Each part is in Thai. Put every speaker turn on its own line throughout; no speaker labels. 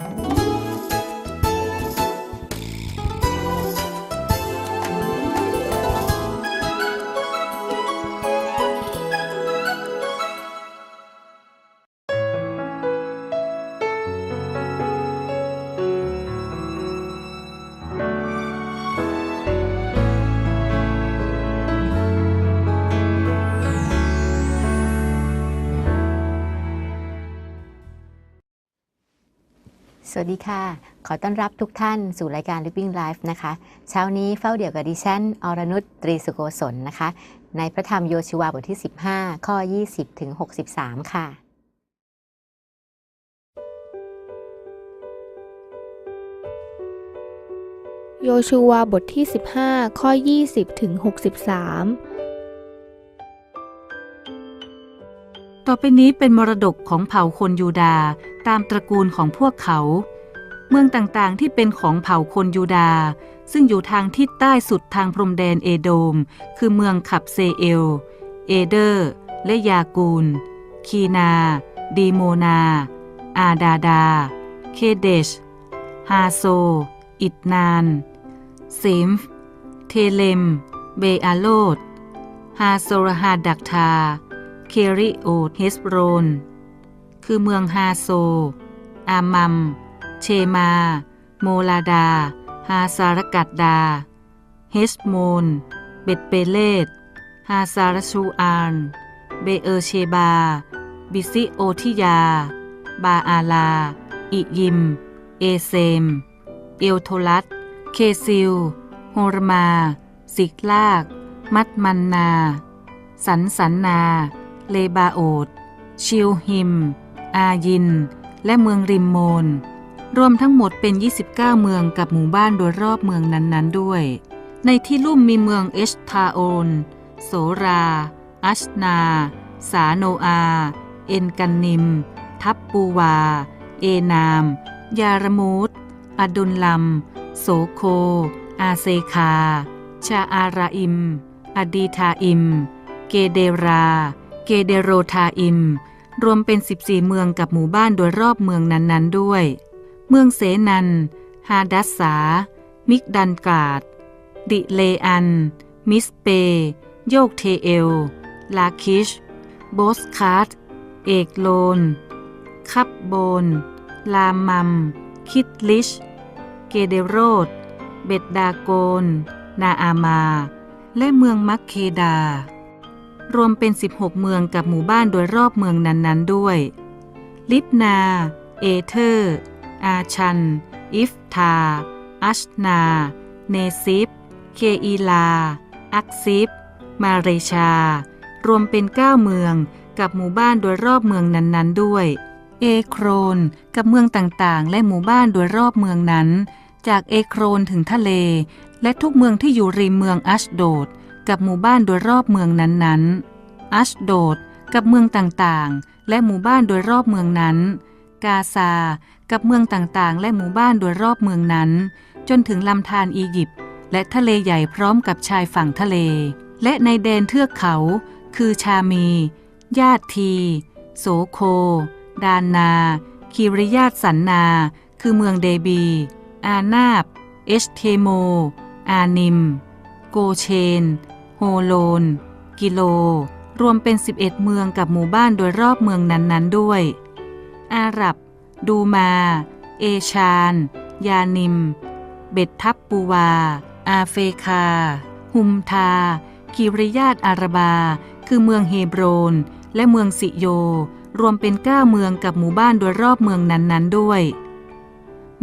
ส วัสดีค่ะ ขอต้อนรับทุกท่านสู่รายการ Living Life นะคะ เช้านี้เฝ้าเดี่ยวกับดิฉัน อรนุชตรีสุโกศลนะคะ ในพระธรรมโยชูวาบทที่ 15 ข้อ 20 ถึง 63 ค่ะ
โยชูวาบทที่ 15 ข้อ 20 ถึง 63
ต่อไปนี้เป็นมรดกของเผ่าคนยูดาห์ ตามตระกูลของพวกเขา เมืองต่างๆที่เป็นของเผ่าคนยูดาห์ซึ่งอยู่ทางทิศใต้สุดทางพรมแดนเอโดม คือเมืองขับเซเอล เอเดอร์ และยากูล คีนา ดีโมนา อาดาดา เคเดช ฮาโซ อิตนานซิมฟเทเลม เบอาโลดฮาโซรฮาดักทา เคริโอเฮสโบรน คือเมืองฮาโซ อามัม เชมา โมลาดา ฮาซารกัดดา เฮสโมน เบตเปเลต ฮาซารชูอาน เบเอเชบา บิซิโอทิยา บาอาลา อิยิม เอเซม เอลโทลัสเคซิล โฮรมา สิกลาก มัดมันนา สันสันนา เลบาโอดชิลฮิม อายิน และเมืองริมโมน รวมทั้งหมดเป็น 29 เมืองกับหมู่บ้านโดยรอบเมืองนั้นๆด้วย ในที่ลุ่มมีเมืองเอชทาโอนโสรา อัชนา สาโนอา เอ็นกันนิม ทับปูวา เอนาม ยารมูตอดุลลัม โสโค อาเซคา ชาอาราอิม อดีทาอิม เกเดรา เกเดโรทาอิม รวมเป็น 14 เมืองกับหมู่บ้านโดยรอบเมืองนั้นๆด้วย เมืองเสนัน ฮาดัสสา มิกดันกาด ดิเลอัน มิสเป โยกเทเอล ลาคิช โบสคาร์ดเอกโลน คับโบน ลามัม คิดลิช เกเดโรด เบดดาโกน นาอามา และเมืองมักเคดา รวมเป็น 16 เมืองกับหมู่บ้านโดยรอบเมืองนั้นๆด้วย ลิบนา เอเธอร์ อาชัน อิฟทา อัชนา เนซิฟ เคอีลา อักซิฟ มาเรชา รวมเป็น 9 เมืองกับหมู่บ้านโดยรอบเมืองนั้นๆด้วย เอโครน กับเมืองต่างๆ และหมู่บ้านโดยรอบเมืองนั้น จากเอโครนถึงทะเล และทุกเมืองที่อยู่ริมเมืองอัชโดด กับหมู่บ้านโดยรอบเมืองนั้นๆ อัชโดดกับเมืองต่างๆ และหมู่บ้านโดยรอบเมืองนั้น กาซา กับเมืองต่างๆ และหมู่บ้านโดยรอบเมืองนั้น จนถึงลำธารอียิปต์และทะเลใหญ่พร้อมกับชายฝั่งทะเล และในแดนเทือกเขา คือชามี ญาติที โสโค ดานนา คิริยาตสันนา คือเมืองเดบี อานาบ เอชเทโม อานิม โกเชน โฮโลน กิโล รวมเป็น 11 เมืองกับหมู่บ้านโดยรอบเมืองนั้นๆด้วย อาหรับ ดูมา เอชาน ยานิม เบ็ดทับปูวา อาเฟคา หุมทา คิริยาตอาราบา คือเมืองเฮบรน และเมืองสิโย รวมเป็น9เมืองกับหมู่บ้านโดยรอบเมืองนั้นๆด้วย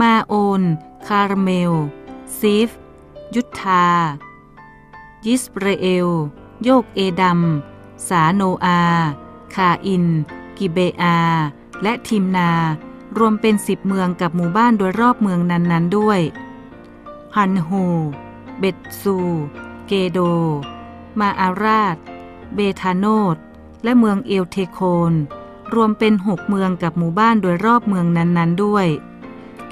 มาโอน คาร์เมล ซีฟ ยุทธา ยิสเรเอล โยกเอดัม สาโนอา คาอิน กิเบอา และทิมนา รวมเป็นสิบเมืองกับหมู่บ้านโดยรอบเมืองนั้นๆด้วยฮันโฮ เบตซู เกโด มาอาราดเบธาโนดและเมืองเอลเทโคนรวมเป็นหกเมืองกับหมู่บ้านโดยรอบเมืองนั้นๆด้วย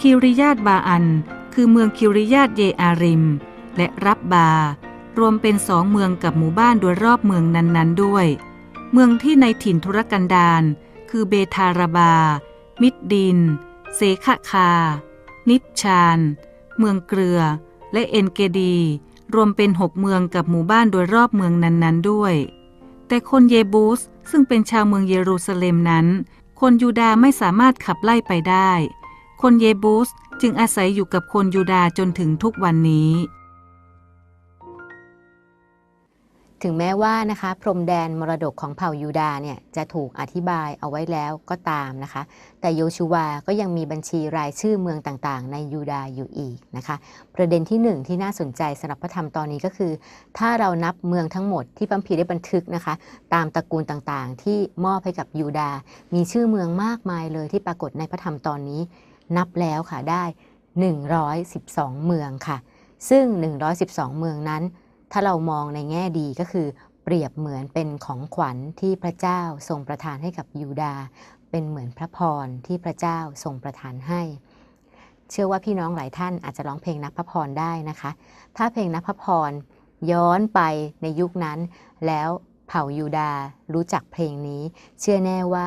คิริยาตบาอัน คือเมืองคิริยาตเยอาริม และรับบา รวมเป็นสองเมืองกับหมู่บ้านโดยรอบเมืองนั้นๆด้วย เมืองที่ในถิ่นทุรกันดารคือเบทาราบา มิดดินเสขคา นิชชาน เมืองเกลือ และเอนเกดี รวมเป็นหกเมืองกับหมู่บ้านโดยรอบเมืองนั้นๆด้วย แต่คนเยบูสซึ่งเป็นชาวเมืองเยรูซาเล็มนั้น คนยูดาไม่สามารถขับไล่ไปได้ คนเยบูสจึงอาศัยอยู่กับคนยูดาจนถึงทุกวันนี้
ถึงแม้ว่านะคะพรมแดนมรดกของเผ่ายูดาเนี่ยจะถูกอธิบายเอาไว้แล้วก็ตามนะคะ แต่โยชูวาก็ยังมีบัญชีรายชื่อเมืองต่างๆ ในยูดาอยู่อีกนะคะ ประเด็นที่หนึ่งที่น่าสนใจสำหรับพระธรรมตอนนี้ก็คือ ถ้าเรานับเมืองทั้งหมดที่พัมพีได้บันทึกนะคะ ตามตระกูลต่างๆ ที่มอบให้กับยูดา มีชื่อเมืองมากมายเลยที่ปรากฏในพระธรรมตอนนี้ นับแล้วค่ะได้ 112 เมืองค่ะ ซึ่ง 112 เมืองนั้น ถ้าเรามองในแง่ดีก็คือ เปรียบเหมือนเป็นของขวัญที่พระเจ้าทรงประทานให้กับยูดา เป็นเหมือนพระพรที่พระเจ้าทรงประทานให้ เชื่อว่าพี่น้องหลายท่านอาจจะร้องเพลงนับพระพรได้นะคะ ถ้าเพลงนับพระพรย้อนไปในยุคนั้นแล้ว เผ่ายูดารู้จักเพลงนี้ เชื่อแน่ว่า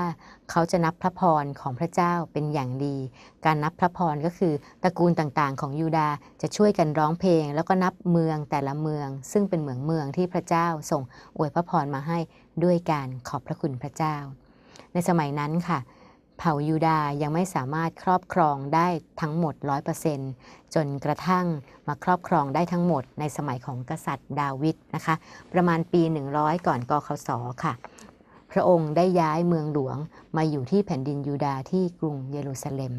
เขาจะนับพระพรของพระเจ้าเป็นอย่างดี การนับพระพรก็คือตระกูลต่างๆ ของยูดาจะช่วยกันร้องเพลง แล้วก็นับเมืองแต่ละเมือง ซึ่งเป็นเหมืองเมืองที่พระเจ้าส่งอวยพระพรมาให้ด้วยการขอบพระคุณพระเจ้า ในสมัยนั้นค่ะ เผ่ายูดาห์ยังไม่สามารถครอบครองได้ทั้งหมด 100%จนกระทั่งมาครอบครองได้ทั้งหมดในสมัยของกษัตริย์ดาวิดนะคะ ประมาณปี 100 ก่อนกคศค่ะ พระองค์ได้ย้ายเมืองหลวงมาอยู่ที่แผ่นดินยูดาห์ที่กรุงเยรูซาเล็ม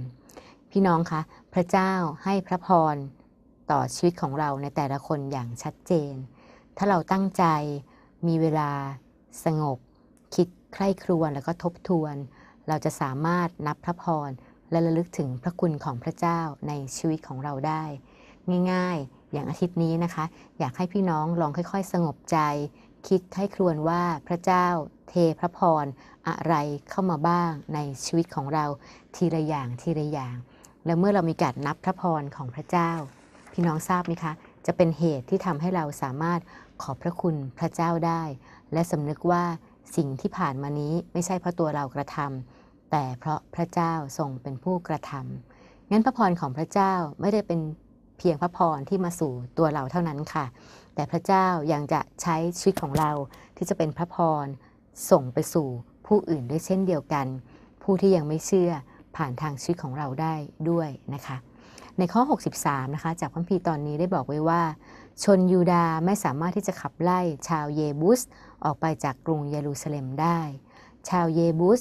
พี่น้องคะ พระเจ้าให้พระพรต่อชีวิตของเราในแต่ละคนอย่างชัดเจน ถ้าเราตั้งใจมีเวลาสงบ คิดใคร่ครวญแล้วก็ทบทวน เราจะสามารถนับพระพรและระลึกถึงพระคุณของพระเจ้าในชีวิตของเราได้ ง่ายๆ อย่างอาทิตย์นี้นะคะ อยากให้พี่น้องลองค่อย ๆ สงบใจ คิดให้ครวญว่าพระเจ้าเทพระพรอะไรเข้ามาบ้างในชีวิตของเราทีละอย่างทีละอย่าง และเมื่อเรามีการนับพระพรของพระเจ้า พี่น้องทราบไหมคะ จะเป็นเหตุที่ทำให้เราสามารถขอบพระคุณพระเจ้าได้ และสำนึกว่าสิ่งที่ผ่านมานี้ไม่ใช่เพราะตัวเรากระทำ แต่เพราะพระเจ้าทรงเป็นผู้กระทำงั้นพระพรของพระเจ้าไม่ได้เป็นเพียงพระพรที่มาสู่ตัวเราเท่านั้นค่ะ แต่พระเจ้ายังจะใช้ชีวิตของเราที่จะเป็นพระพรส่งไปสู่ผู้อื่นด้วยเช่นเดียวกัน ผู้ที่ยังไม่เชื่อผ่านทางชีวิตของเราได้ด้วยนะคะ ในข้อ 63 นะคะ จากพระคัมภีร์ตอนนี้ได้บอกไว้ว่า ชนยูดาไม่สามารถที่จะขับไล่ชาวเยบุสออกไปจากกรุงเยรูซาเล็มได้ ชาวเยบุส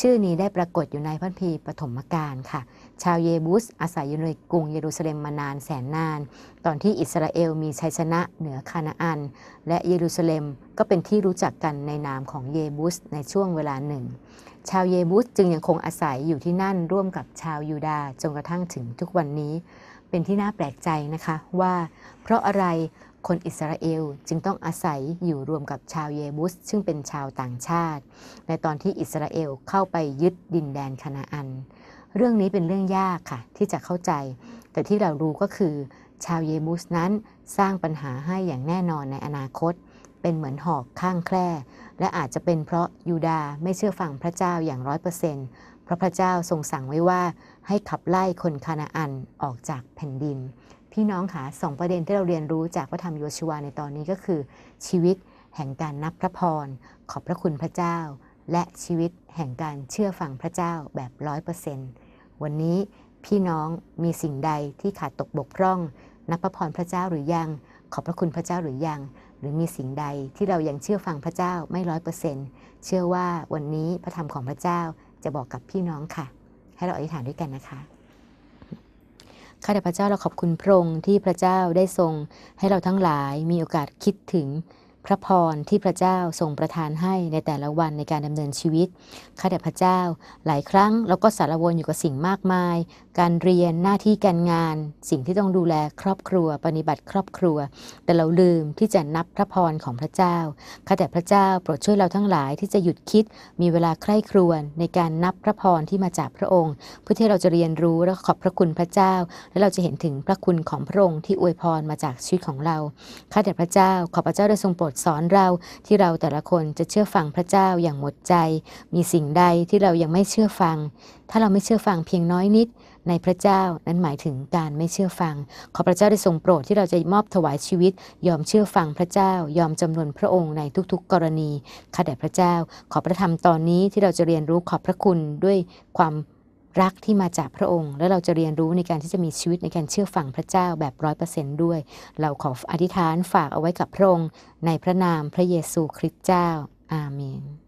ชื่อนี้ได้ปรากฏอยู่ในพระคัมภีปฐมกาลค่ะ ชาวเยบุสอาศัยอยู่ในกรุงเยรูซาเล็มมานานแสนนาน ตอนที่อิสราเอลมีชัยชนะเหนือคานาอัน และเยรูซาเล็มก็เป็นที่รู้จักกันในนามของเยบุสในช่วงเวลาหนึ่ง ชาวเยบุสจึงยังคงอาศัยอยู่ที่นั่นร่วมกับชาวยูดาห์จนกระทั่งถึงทุกวันนี้ เป็นที่น่าแปลกใจนะคะว่า เพราะอะไร คนอิสราเอลจึงต้องอาศัยอยู่รวมกับชาวเยบุส ซึ่งเป็นชาวต่างชาติ ในตอนที่อิสราเอลเข้าไปยึดดินแดนคานาอัน เรื่องนี้เป็นเรื่องยากค่ะ ที่จะเข้าใจ แต่ที่เรารู้ก็คือ ชาวเยบุสนั้นสร้างปัญหาให้อย่างแน่นอนในอนาคต เป็นเหมือนหอกข้างแคร่และอาจจะเป็นเพราะยูดาห์ไม่เชื่อฟังพระเจ้าอย่างร้อยเปอร์เซ็นต์เพราะพระเจ้าทรงสั่งไว้ว่าให้ขับไล่คนคานาอันออกจากแผ่นดิน พี่น้องค่ะสองประเด็นที่เราเรียนรู้จากพระธรรมโยชูวาในตอนนี้ก็คือ ชีวิตแห่งการนับพระพร ขอบพระคุณพระเจ้า และชีวิตแห่งการเชื่อฟังพระเจ้าแบบร้อยเปอร์เซนต์วันนี้พี่น้องมีสิ่งใดที่ขาดตกบกพร่อง นับพระพรพระเจ้าหรือยัง ขอบพระคุณพระเจ้าหรือยัง หรือมีสิ่งใดที่เรายังเชื่อฟังพระเจ้าไม่ร้อยเปอร์เซนต์เชื่อว่าวันนี้พระธรรมของพระเจ้าจะบอกกับพี่น้องค่ะ ให้เราอธิษฐานด้วยกันนะคะ ข้าแต่พระเจ้าเราขอบคุณพระองค์ที่พระเจ้าได้ทรง ให้เราทั้งหลายมีโอกาสคิดถึง พระพรที่พระเจ้าทรงประทานให้ในแต่ละวันในการดำเนินชีวิต ข้าแต่พระเจ้าหลายครั้งเราก็สารวนอยู่กับสิ่งมากมาย การเรียนหน้าที่การงาน สิ่งที่ต้องดูแลครอบครัว ปฏิบัติครอบครัว แต่เราลืมที่จะนับพระพรของพระเจ้า ข้าแต่พระเจ้าโปรดช่วยเราทั้งหลายที่จะหยุดคิดมีเวลาใคร่ครวญในการนับพระพรที่มาจากพระองค์ เพื่อที่เราจะเรียนรู้และขอบพระคุณพระเจ้า และเราจะเห็นถึงพระคุณของพระองค์ที่อวยพรมาจากชีวิตของเราข้าแต่พระเจ้าขอพระเจ้าได้ทรงโปรดสอนเราที่เราแต่ละคนจะเชื่อฟังพระเจ้าอย่างหมดใจ มีสิ่งใดที่เรายังไม่เชื่อฟัง ถ้าเราไม่เชื่อฟังเพียงน้อยนิดในพระเจ้านั้นหมายถึงการไม่เชื่อฟัง ขอพระเจ้าได้ทรงโปรดที่เราจะมอบถวายชีวิต ยอมเชื่อฟังพระเจ้า ยอมจำนวนพระองค์ในทุกๆ กรณีข้าแต่พระเจ้า ขอพระธรรมตอนนี้ที่เราจะเรียนรู้ขอบพระคุณด้วยความ รักที่มาจากพระองค์ แล้วเราจะเรียนรู้ในการที่จะมีชีวิตในการเชื่อฟังพระเจ้าแบบร้อยเปอร์เซนต์ด้วย เราขออธิษฐานฝากเอาไว้กับพระองค์ในพระนามพระเยซูคริสต์เจ้า อาเมน